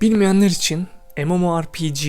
Bilmeyenler için MMORPG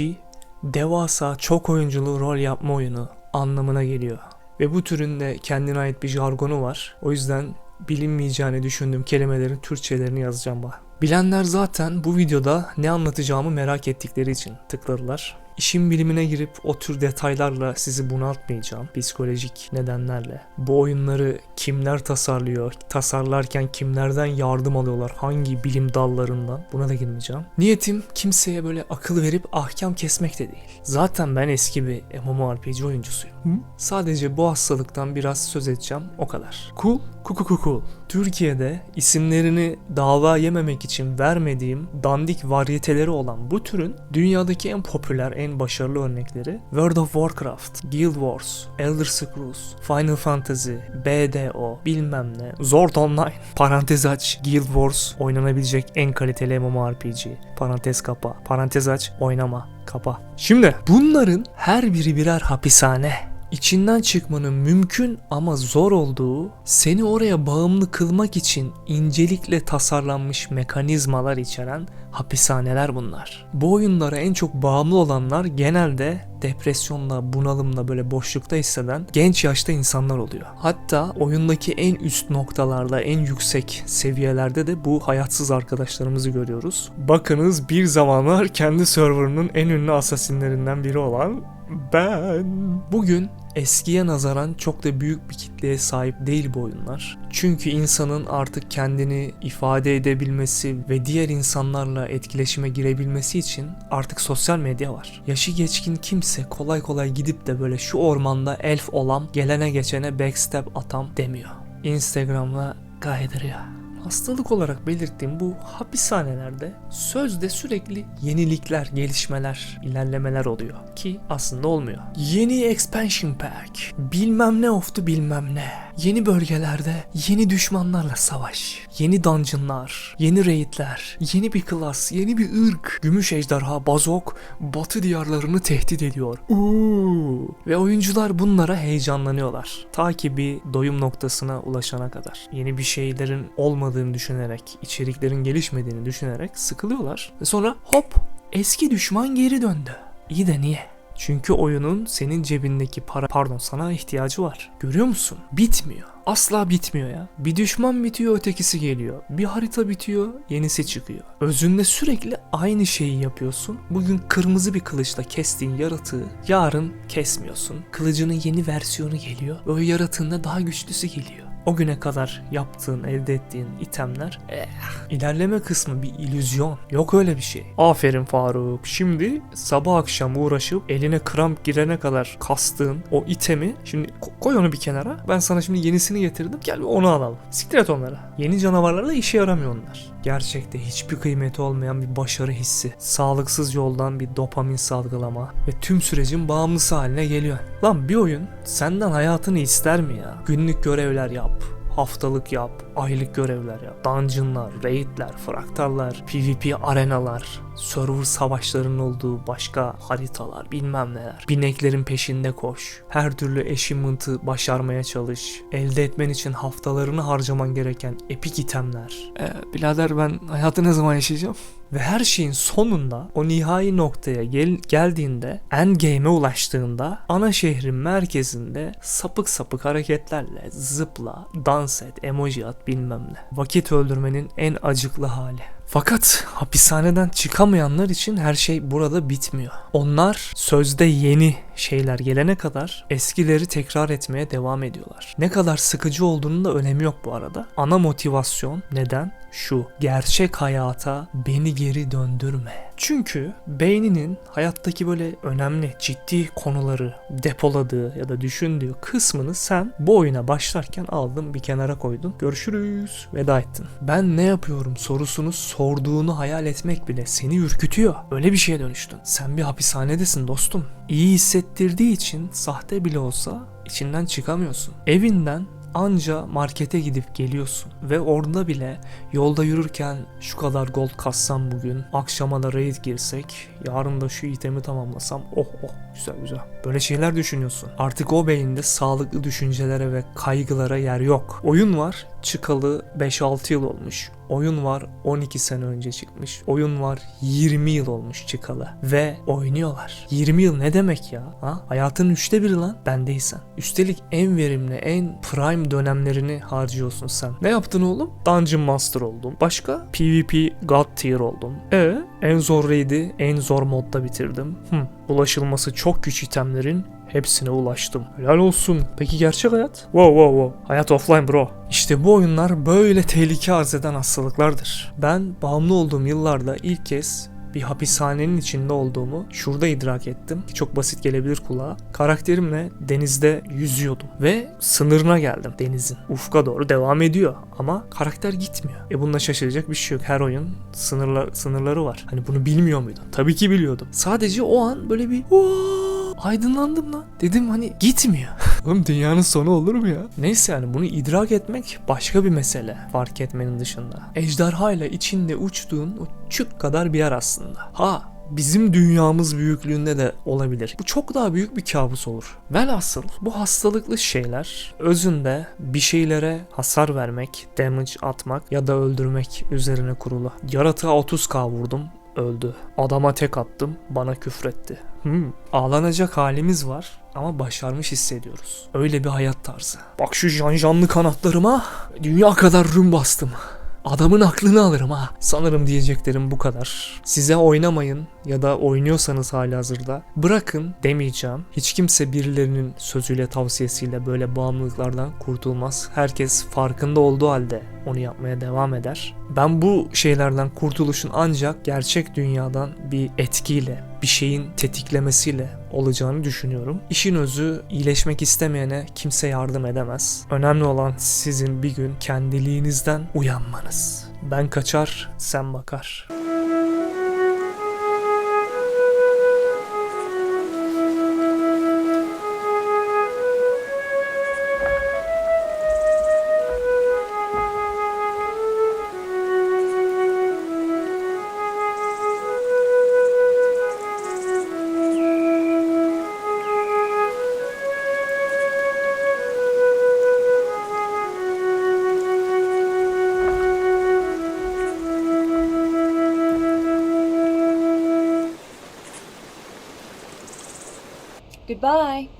devasa çok oyunculu rol yapma oyunu anlamına geliyor. Ve bu türün de kendine ait bir jargonu var. O yüzden bilinmeyeceğini düşündüğüm kelimelerin Türkçelerini yazacağım bana. Bilenler zaten bu videoda ne anlatacağımı merak ettikleri için tıkladılar. İşin bilimine girip o tür detaylarla sizi bunaltmayacağım psikolojik nedenlerle. Bu oyunları kimler tasarlıyor, tasarlarken kimlerden yardım alıyorlar, hangi bilim dallarından buna da girmeyeceğim. Niyetim kimseye böyle akıl verip ahkam kesmek de değil. Zaten ben eski bir MMORPG oyuncusuyum. Sadece bu hastalıktan biraz söz edeceğim o kadar. Cool, cool. Türkiye'de isimlerini dava yememek için vermediğim dandik varyeteleri olan bu türün dünyadaki en popüler, en başarılı örnekleri World of Warcraft, Guild Wars, Elder Scrolls, Final Fantasy, BDO, bilmem ne, Zord Online, parantez aç, Guild Wars oynanabilecek en kaliteli MMORPG, parantez kapa, parantez aç, oynama, kapa. Şimdi bunların her biri birer hapishane. İçinden çıkmanın mümkün ama zor olduğu, seni oraya bağımlı kılmak için incelikle tasarlanmış mekanizmalar içeren hapishaneler bunlar. Bu oyunlara en çok bağımlı olanlar genelde depresyonla, bunalımla böyle boşlukta hisseden genç yaşta insanlar oluyor. Hatta oyundaki en üst noktalarda, en yüksek seviyelerde de bu hayatsız arkadaşlarımızı görüyoruz. Bakınız bir zamanlar kendi serverının en ünlü asasinlerinden biri olan ben. Bugün eskiye nazaran çok da büyük bir kitleye sahip değil bu oyunlar. Çünkü insanın artık kendini ifade edebilmesi ve diğer insanlarla etkileşime girebilmesi için artık sosyal medya var. Yaşı geçkin kimse kolay kolay gidip de böyle şu ormanda elf olan gelene geçene backstep atam demiyor. Instagram'la kaydırıyor. Hastalık olarak belirttiğim bu hapishanelerde sözde sürekli yenilikler, gelişmeler, ilerlemeler oluyor ki aslında olmuyor. Yeni expansion pack, bilmem ne oftu bilmem ne. Yeni bölgelerde yeni düşmanlarla savaş, yeni dungeonlar, yeni raidler, yeni bir klas, yeni bir ırk. Gümüş ejderha Bazok batı diyarlarını tehdit ediyor. Uuu. Ve oyuncular bunlara heyecanlanıyorlar. Ta ki bir doyum noktasına ulaşana kadar. Yeni bir şeylerin olmadığını düşünerek, içeriklerin gelişmediğini düşünerek sıkılıyorlar. Ve sonra hop eski düşman geri döndü. İyi de niye? Çünkü oyunun senin cebindeki para pardon sana ihtiyacı var. Görüyor musun? Bitmiyor. Asla bitmiyor ya. Bir düşman bitiyor ötekisi geliyor. Bir harita bitiyor yenisi çıkıyor. Özünde sürekli aynı şeyi yapıyorsun. Bugün kırmızı bir kılıçla kestiğin yaratığı yarın kesmiyorsun. Kılıcının yeni versiyonu geliyor ve o yaratığında daha güçlüsü geliyor. O güne kadar yaptığın, elde ettiğin itemler eh, ilerleme kısmı bir illüzyon. Yok öyle bir şey. Aferin Faruk. Şimdi sabah akşam uğraşıp eline kramp girene kadar kastığın o itemi şimdi ko- koy onu bir kenara. Ben sana şimdi yenisini getirdim. Gel onu alalım. Siktir et onları. Yeni canavarlarla işe yaramıyor onlar. Gerçekte hiçbir kıymeti olmayan bir başarı hissi. Sağlıksız yoldan bir dopamin salgılama ve tüm sürecin bağımlısı haline geliyor. Lan bir oyun senden hayatını ister mi ya? Günlük görevler yap haftalık yap, aylık görevler yap, dungeonlar, raidler, fraktallar, PvP arenalar, server savaşlarının olduğu başka haritalar, bilmem neler. Bineklerin peşinde koş. Her türlü achievement'ı başarmaya çalış. Elde etmen için haftalarını harcaman gereken epik itemler. Ee, birader ben hayatı ne zaman yaşayacağım? Ve her şeyin sonunda o nihai noktaya gel- geldiğinde endgame'e ulaştığında ana şehrin merkezinde sapık sapık hareketlerle zıpla, dans et, emoji at bilmem ne. Vakit öldürmenin en acıklı hali. Fakat hapishaneden çıkamayanlar için her şey burada bitmiyor. Onlar sözde yeni şeyler gelene kadar eskileri tekrar etmeye devam ediyorlar. Ne kadar sıkıcı olduğunun da önemi yok bu arada. Ana motivasyon neden? Şu. Gerçek hayata beni geri döndürme. Çünkü beyninin hayattaki böyle önemli, ciddi konuları depoladığı ya da düşündüğü kısmını sen bu oyuna başlarken aldın bir kenara koydun. Görüşürüz, veda ettin. Ben ne yapıyorum sorusunu sorduğunu hayal etmek bile seni ürkütüyor. Öyle bir şeye dönüştün. Sen bir hapishanedesin dostum. İyi hissettirdiği için sahte bile olsa içinden çıkamıyorsun. Evinden anca markete gidip geliyorsun ve orada bile yolda yürürken şu kadar gold kassam bugün akşama da raid girsek yarın da şu itemi tamamlasam oh oh güzel güzel böyle şeyler düşünüyorsun artık o beyinde sağlıklı düşüncelere ve kaygılara yer yok oyun var çıkalı 5-6 yıl olmuş. Oyun var 12 sene önce çıkmış. Oyun var 20 yıl olmuş çıkalı. Ve oynuyorlar. 20 yıl ne demek ya? Ha? Hayatının üçte biri lan bendeysen. Üstelik en verimli, en prime dönemlerini harcıyorsun sen. Ne yaptın oğlum? Dungeon Master oldum. Başka? PvP God Tier oldum. E en zor raid'i en zor modda bitirdim. Hı. Ulaşılması çok güç itemlerin Hepsine ulaştım. Helal olsun. Peki gerçek hayat? Wow wow wow. Hayat offline bro. İşte bu oyunlar böyle tehlike arz eden hastalıklardır. Ben bağımlı olduğum yıllarda ilk kez bir hapishanenin içinde olduğumu şurada idrak ettim. Ki Çok basit gelebilir kulağa. Karakterimle denizde yüzüyordum ve sınırına geldim denizin. Ufka doğru devam ediyor ama karakter gitmiyor. E bunda şaşıracak bir şey yok. Her oyun sınırlar, sınırları var. Hani bunu bilmiyor muydun? Tabii ki biliyordum. Sadece o an böyle bir! Aydınlandım lan. Dedim hani gitmiyor. Oğlum dünyanın sonu olur mu ya? Neyse yani bunu idrak etmek başka bir mesele. Fark etmenin dışında. Ejderha ile içinde uçtuğun o çük kadar bir yer aslında. Ha bizim dünyamız büyüklüğünde de olabilir. Bu çok daha büyük bir kabus olur. Velhasıl bu hastalıklı şeyler özünde bir şeylere hasar vermek, damage atmak ya da öldürmek üzerine kurulu. Yaratığa 30k vurdum öldü. Adama tek attım bana küfretti. Hmm, ağlanacak halimiz var ama başarmış hissediyoruz. Öyle bir hayat tarzı. Bak şu janjanlı kanatlarıma dünya kadar rüm bastım. Adamın aklını alırım ha. Sanırım diyeceklerim bu kadar. Size oynamayın ya da oynuyorsanız hali hazırda bırakın demeyeceğim. Hiç kimse birilerinin sözüyle tavsiyesiyle böyle bağımlılıklardan kurtulmaz. Herkes farkında olduğu halde onu yapmaya devam eder. Ben bu şeylerden kurtuluşun ancak gerçek dünyadan bir etkiyle, bir şeyin tetiklemesiyle olacağını düşünüyorum. İşin özü iyileşmek istemeyene kimse yardım edemez. Önemli olan sizin bir gün kendiliğinizden uyanmanız. Ben kaçar, sen bakar. Goodbye.